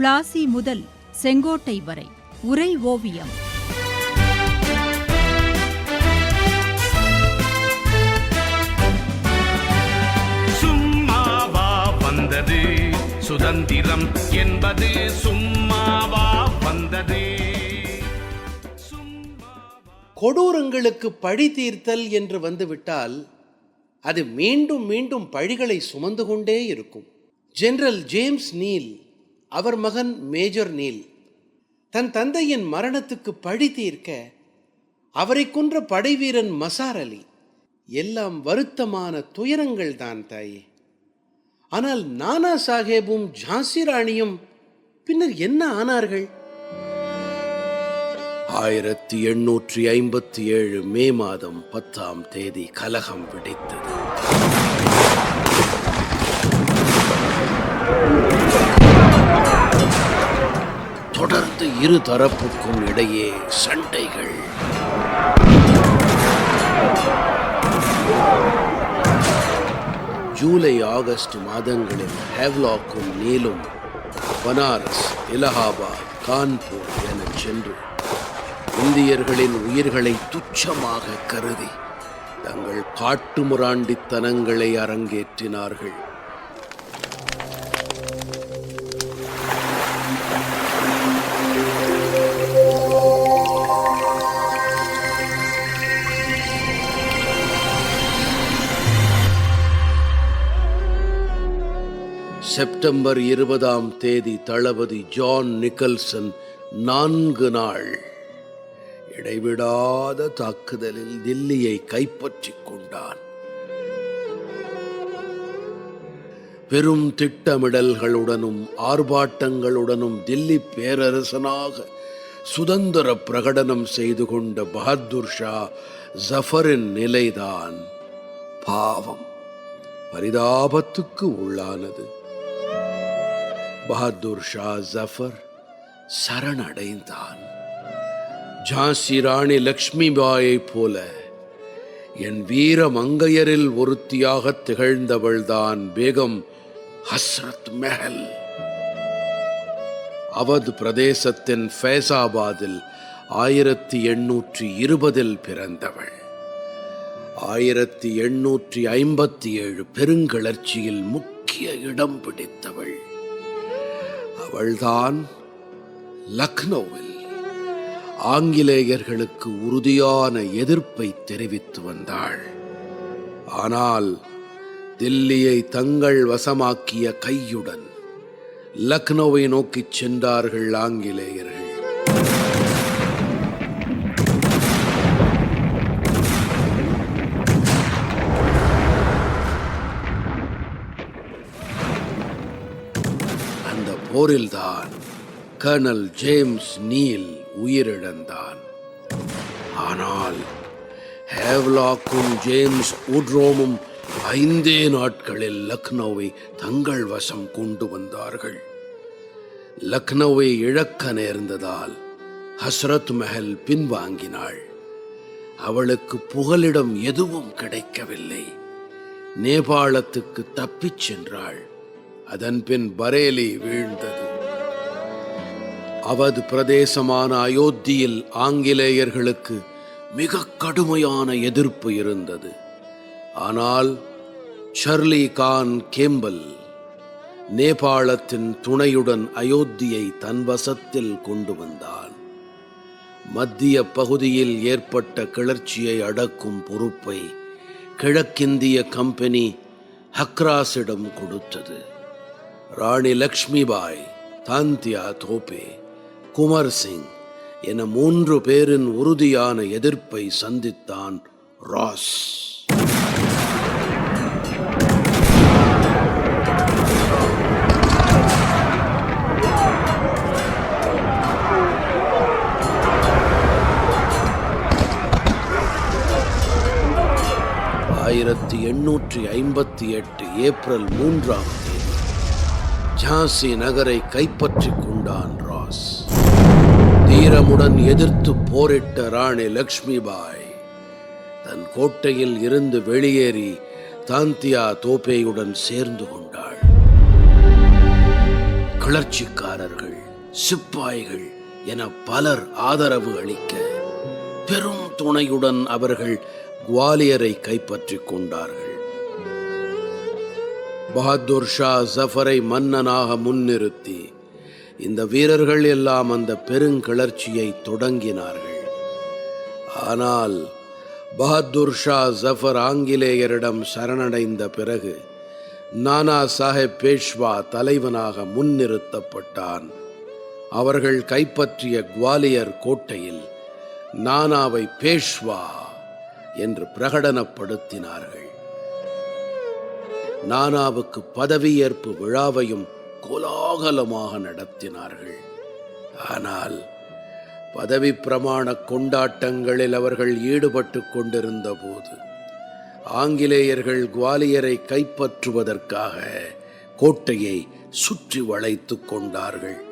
பிளாசி முதல் செங்கோட்டை வரை. உரை ஓவியம். சும்மாவா வந்தது? சுதந்திரம் என்பது சும்மாவா வந்தது? சும்மாவா கொடூரங்களுக்கு பழி தீர்த்தல் என்று வந்துவிட்டால் அது மீண்டும் மீண்டும் பழிகளை சுமந்து கொண்டே இருக்கும். ஜெனரல் ஜேம்ஸ் நீல் அவர் மகன் மேஜர் நீல். தன் தந்தையின் மரணத்துக்கு பழி தீர்க்க அவரை கொன்ற படைவீரன் மசார் அலி. எல்லாம் வருத்தமான துயரங்கள் தான் தாயே. ஆனால் நானா சாஹேபும் ஜான்சி ராணியும் பின்னர் என்ன ஆனார்கள்? ஆயிரத்தி எண்ணூற்றி ஐம்பத்தி ஏழு மே மாதம் பத்தாம் தேதி கலகம் வெடித்தது. தொடர்ந்து இரு தரப்புக்கும் இடையே சண்டைகள். ஜூலை ஆகஸ்ட் மாதங்களில் ஹேவ்லாக்கும் நீலும் பனாரஸ் இலஹாபாத் கான்பூர் எனச் சென்று இந்தியர்களின் உயிர்களை துச்சமாக கருதி தங்கள் காட்டுமுராண்டித்தனங்களை அரங்கேற்றினார்கள். செப்டம்பர் இருபதாம் தேதி தளபதி ஜான் நிக்கல்சன் நான்கு நாள் இடைவிடாத தாக்குதலில் தில்லியை கைப்பற்றிக் கொண்டான். பெரும் திட்டமிடல்களுடனும் ஆர்ப்பாட்டங்களுடனும் தில்லி பேரரசனாக சுதந்திர பிரகடனம் செய்து கொண்ட பகதூர் ஷா ஜஃபரின் நிலைதான் பாவம் பரிதாபத்துக்கு உள்ளானது. பகதூர் ஷா ஜஃபர் சரணடைந்தான். ஜான்சி ராணி லக்ஷ்மிபாயைப் போல என் வீர மங்கையரில் ஒருத்தியாக திகழ்ந்தவள்தான் பேகம் ஹஸ்ரத் மெஹல். அவத் பிரதேசத்தின் ஃபேசாபாதில் ஆயிரத்தி எண்ணூற்றி இருபதில் பிறந்தவள். ஆயிரத்தி எண்ணூற்றி ஐம்பத்தி ஏழு பெருங்கிளர்ச்சியில் முக்கிய இடம் பிடித்தவள். அவள்தான் லக்னோவில் ஆங்கிலேயர்களுக்கு உறுதியான எதிர்ப்பை தெரிவித்து வந்தாள். ஆனால் தில்லியை தங்கள் வசமாக்கிய கையுடன் லக்னோவை நோக்கிச் சென்றார்கள் ஆங்கிலேயர்கள். போரில்தான். கர்னல் ஜேம்ஸ் நீல் உயிரிழந்தான். ஆனால் ஹேவ்லாக்கும் ஜேம்ஸ் உட்ரோமும் ஐந்தே நாட்களில் லக்னோவை தங்கள் வசம் கொண்டு வந்தார்கள். லக்னோவை இழக்க நேர்ந்ததால் ஹஸ்ரத் மஹல் பின்வாங்கினாள். அவளுக்கு புகலிடம் எதுவும் கிடைக்கவில்லை. நேபாளத்துக்கு தப்பிச் சென்றாள். அதன்பின் பரேலி வீழ்ந்தது. அவது பிரதேசமான அயோத்தியில் ஆங்கிலேயர்களுக்கு மிக கடுமையான எதிர்ப்பு இருந்தது. ஆனால் ஷர்லி கான் கேம்பல் நேபாளத்தின் துணையுடன் அயோத்தியை தன் வசத்தில் கொண்டு வந்தான். மத்திய பகுதியில் ஏற்பட்ட கிளர்ச்சியை அடக்கும் பொறுப்பை கிழக்கிந்திய கம்பெனி ஹக்ராஸிடம் கொடுத்தது. ராணி லக்ஷ்மிபாய் தாந்தியா தோபே குமர் சிங் என மூன்று பேரின் உறுதியான எதிர்ப்பை சந்தித்தான் ராஸ். ஆயிரத்தி எண்ணூற்றி ஐம்பத்தி எட்டு ஏப்ரல் மூன்றாம் தேதி ஜான்சி நகரை கைப்பற்றிக் கொண்டான் ராஸ். தீரமுடன் எதிர்த்து போரிட்ட ராணி லக்ஷ்மிபாய் தன் கோட்டையில் இருந்து வெளியேறி தாந்தியா தோப்பேயுடன் சேர்ந்து கொண்டாள். கிளர்ச்சிக்காரர்கள் சிப்பாய்கள் என பலர் ஆதரவு அளிக்க பெரும் துணையுடன் அவர்கள் குவாலியரை கைப்பற்றிக் கொண்டார்கள். பஹாதுர் ஷா ஜஃபரை மன்னனாக முன்னிறுத்தி இந்த வீரர்கள் எல்லாம் அந்த பெருங்கிளர்ச்சியை தொடங்கினார்கள். ஆனால் பஹாதுர் ஷா ஜஃபர் ஆங்கிலேயரிடம் சரணடைந்த பிறகு நானா சாஹேப் பேஷ்வா தலைவனாக முன்னிறுத்தப்பட்டான். அவர்கள் கைப்பற்றிய குவாலியர் கோட்டையில் நானாவை பேஷ்வா என்று பிரகடனப்படுத்தினார்கள். நானாவுக்கு பதவியேற்பு விழாவையும் கோலாகலமாக நடத்தினார்கள். ஆனால் பதவி பிரமாண கொண்டாட்டங்களில் அவர்கள் ஈடுபட்டு கொண்டிருந்த போது ஆங்கிலேயர்கள் குவாலியரை கைப்பற்றுவதற்காக கோட்டையை சுற்றி வளைத்துக் கொண்டார்கள்.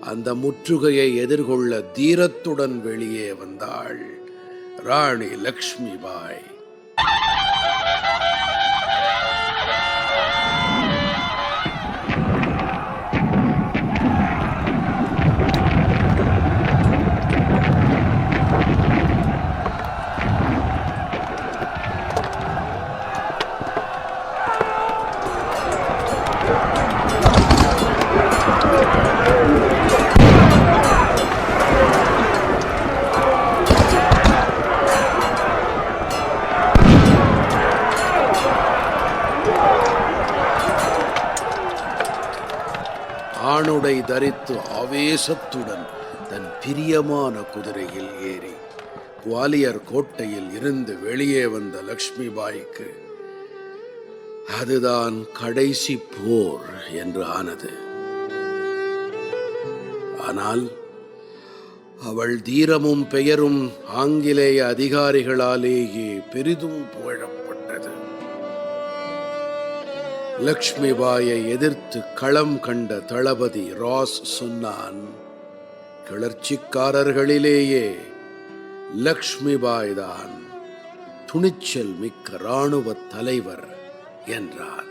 அந்த முற்றுகையை எதிர்கொள்ள தீரத்துடன் வெளியே வந்தாள் ராணி லக்ஷ்மிபாய். ஆணுடை தரித்து ஆவேசத்துடன் தன் பிரியமான குதிரையில் ஏறி குவாலியர் கோட்டையில் இருந்து வெளியே வந்த லக்ஷ்மிபாய்க்கு அதுதான் கடைசி போர் என்று ஆனது. ஆனால் அவள் தீரமும் பெயரும் ஆங்கிலேய அதிகாரிகளாலேயே பெரிதும் புகழப்பட்டது. லக்ஷ்மிபாயை எதிர்த்து களம் கண்ட தளபதி ராஸ் சொன்னான் கிளர்ச்சிக்காரர்களிலேயே லக்ஷ்மிபாய் தான் துணிச்சல் மிக்க இராணுவ தலைவர் என்றான்.